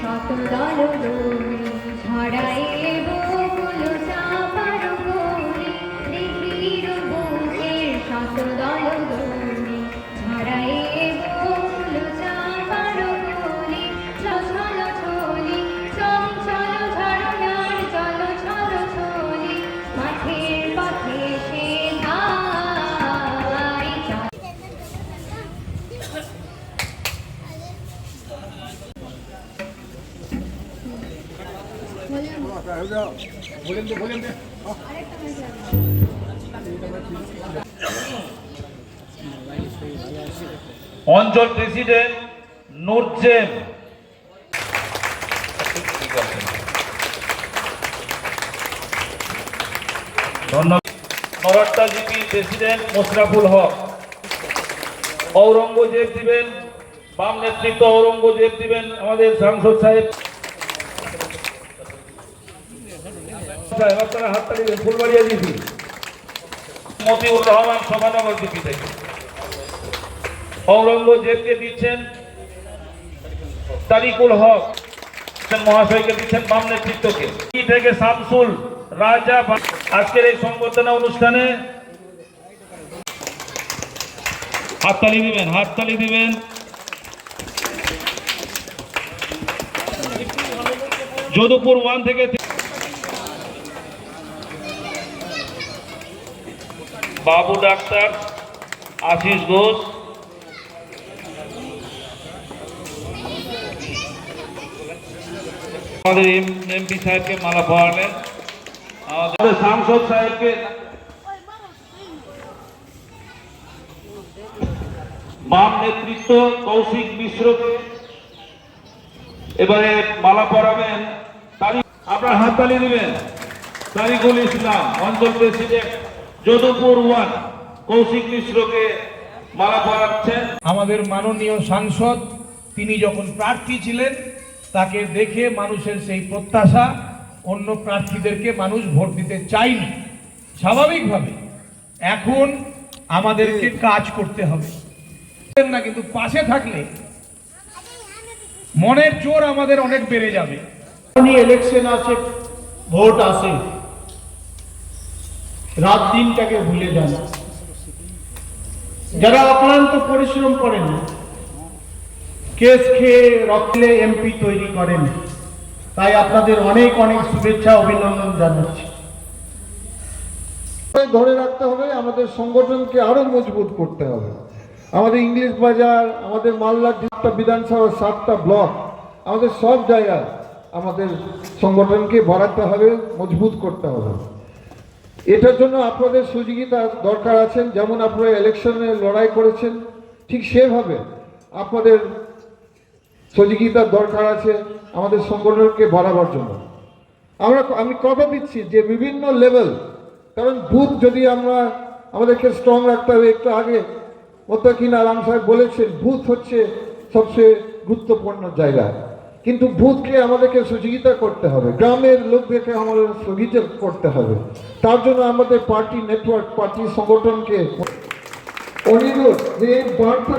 শত দল অঞ্চল প্রেসিডেন্ট নুরজেম ধন্যবাদ। নরাট্টা জিপি প্রেসিডেন্ট মোশরাফুল হক। ঔরঙ্গজেব দিবেন, বাম নেতৃত্ব ঔরঙ্গজেব দিবেন, আমাদের সাংসদ সাহেব। সাহেব, আপনারা হাততালি দেন ফুলবাড়িয়া জিপি মতিউর রহমান সভানগর জিপি থেকে। ঔরঙ্গজেবকে দিচ্ছেন তারিকুল হক মহাশয়কে দিচ্ছেন বাম নেতৃত্বকে। কি থেকে শামসুল রাজা আজকের এই সংবর্ধনা অনুষ্ঠানে হাততালি দিবেন হাততালি দিবেন। যদুপুর ওয়ান থেকে বাবু ডাক্তার আশিস ঘোষ। আমাদের এমপি সাহেবকে মালা পরালেন। আমাদের সাংসদ সাহেবকে বাম নেতৃত্ব কৌশিক মিশ্রকে এবারে মালা তারিখ আপনার হাততালি দিবেন। তারিকুল ইসলাম, অঞ্চল প্রেসিডেন্ট। যদুপুর ওয়ান কৌশিক মিশ্রকে মালা পরাচ্ছেন। আমাদের মাননীয় সাংসদ তিনি যখন প্রার্থী ছিলেন তাকে দেখে মানুষের সেই প্রত্যাশা অন্য প্রার্থীদেরকে মানুষ ভোট দিতে চায়নি। স্বাভাবিকভাবে এখন আমাদেরকে কাজ করতে হবে। না কিন্তু পাশে থাকলে মনের জোর আমাদের অনেক বেড়ে যাবে। ইলেকশন আছে ভোট আসে। রাত দিনটাকে ভুলে যান। যারা অক্লান্ত পরিশ্রম করেন, কেস খেয়ে রক্তলে এমপি তৈরি করেন, তাই আপনাদের অনেক অনেক শুভেচ্ছা, অভিনন্দন জানাচ্ছি। ধরে রাখতে হবে, আমাদের সংগঠনকে আরও মজবুত করতে হবে। আমাদের ইংলিশ বাজার, আমাদের মালদার সাতটা বিধানসভার সাতটা ব্লক, আমাদের সব জায়গায় আমাদের সংগঠনকে বাড়াতে হবে, মজবুত করতে হবে। এটার জন্য আপনাদের সুযোগিতা দরকার আছেন। যেমন আপনারা ইলেকশনে লড়াই করেছেন, ঠিক সেভাবে আপনাদের সহযোগিতার দরকার আছে আমাদের সংগঠনকে বাড়াবার জন্য। আমরা আমি কথা দিচ্ছি যে বিভিন্ন লেভেল কারণ বুথ যদি আমরা আমাদেরকে স্ট্রং রাখতে হবে, একটু আগে মোত্তাকিন আলাম সাহেব বলেছেন, বুথ হচ্ছে সবচেয়ে গুরুত্বপূর্ণ জায়গা। কিন্তু ভূতকে আমাদেরকে সহযোগিতা করতে হবে। গ্রামের লোকদেরকে আমাদের সহযোগিতা করতে হবে। তার জন্য আমাদের পার্টি, নেটওয়ার্ক পার্টি সংগঠনকে অনুরোধ যে বার্তা